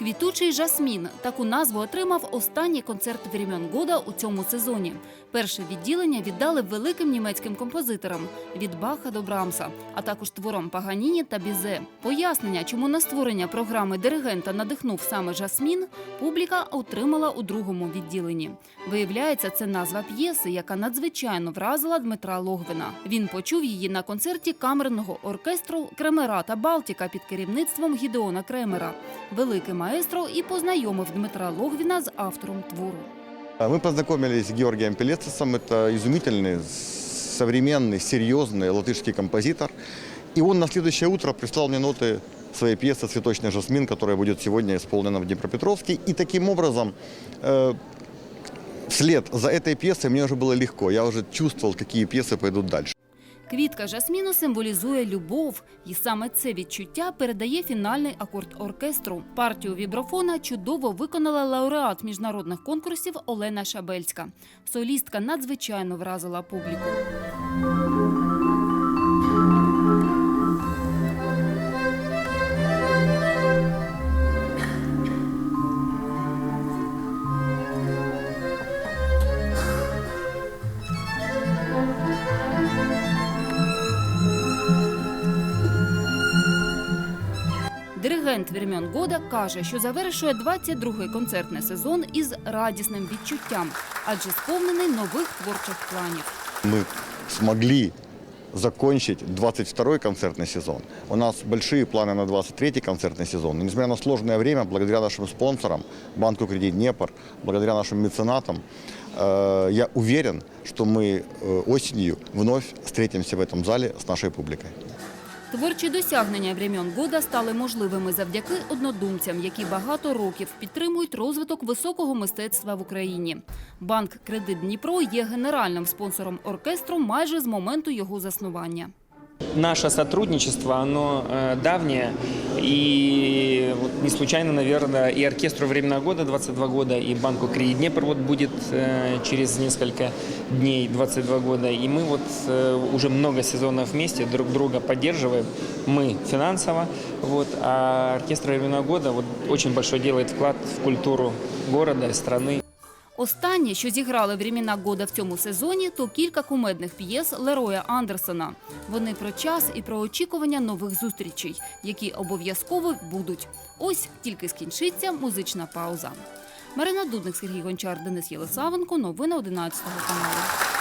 Квітучий жасмін таку назву отримав останній концерт «Времен года» у цьому сезоні. Перше відділення віддали великим німецьким композиторам від Баха до Брамса, а також творам Паганіні та Бізе. Пояснення, чому на створення програми диригента надихнув саме жасмін, публіка отримала у другому відділенні. Виявляється, це назва п'єси, яка надзвичайно вразила Дмитра Логвина. Він почув її на концерті камерного оркестру Кремера та Балтіка під керівництвом Гідеона Кремера. Великий маестро і познайомив Дмитра Логвіна з автором твору. Мы познакомились с Георгием Пелецисом. Это изумительный, современный, серьезный латышский композитор. И он на следующее утро прислал мне ноты своей пьесы «Цветочный жасмин», которая будет сегодня исполнена в Днепропетровске. И таким образом, э, вслед за этой пьесой мне уже было легко. Я уже чувствовал, какие пьесы пойдут дальше. Квітка жасміну символізує любов, і саме це відчуття передає фінальний акорд оркестру. Партію віброфона чудово виконала лауреат міжнародних конкурсів Олена Шабельська. Солістка надзвичайно вразила публіку. Диригент Вірмьон Года каже, що завершує 22-й концертний сезон із радісним відчуттям, адже сповнений нових творчих планів. Мы смогли закончить 22-й концертный сезон. У нас большие планы на 23-й концертный сезон. И несмотря на сложное время, благодаря нашим спонсорам, Банку «Кредит Днепр», благодаря нашим меценатам, э, я уверен, что мы э, осенью вновь встретимся в этом зале с нашей публикой. Творчі досягнення Времен Года стали можливими завдяки однодумцям, які багато років підтримують розвиток високого мистецтва в Україні. Банк Кредит Дніпро є генеральним спонсором оркестру майже з моменту його заснування. Наше сотрудничество, оно э, давнее, и вот не случайно, наверное, и оркестру «Времена года» 22 года, и банку «Кредит Днепр» вот будет э, через несколько дней 22 года. И мы вот э, уже много сезонов вместе друг друга поддерживаем. Мы финансово, вот, а оркестр «Времена года» вот очень большой делает вклад в культуру города и страны. Останнє, що зіграли «Времена года» в цьому сезоні, то кілька кумедних п'єс Лероя Андерсона. Вони про час і про очікування нових зустрічей, які обов'язково будуть. Ось тільки скінчиться музична пауза. Марина Дудник, Сергій Гончар, Денис Єлисавенко. Новини 11 каналу.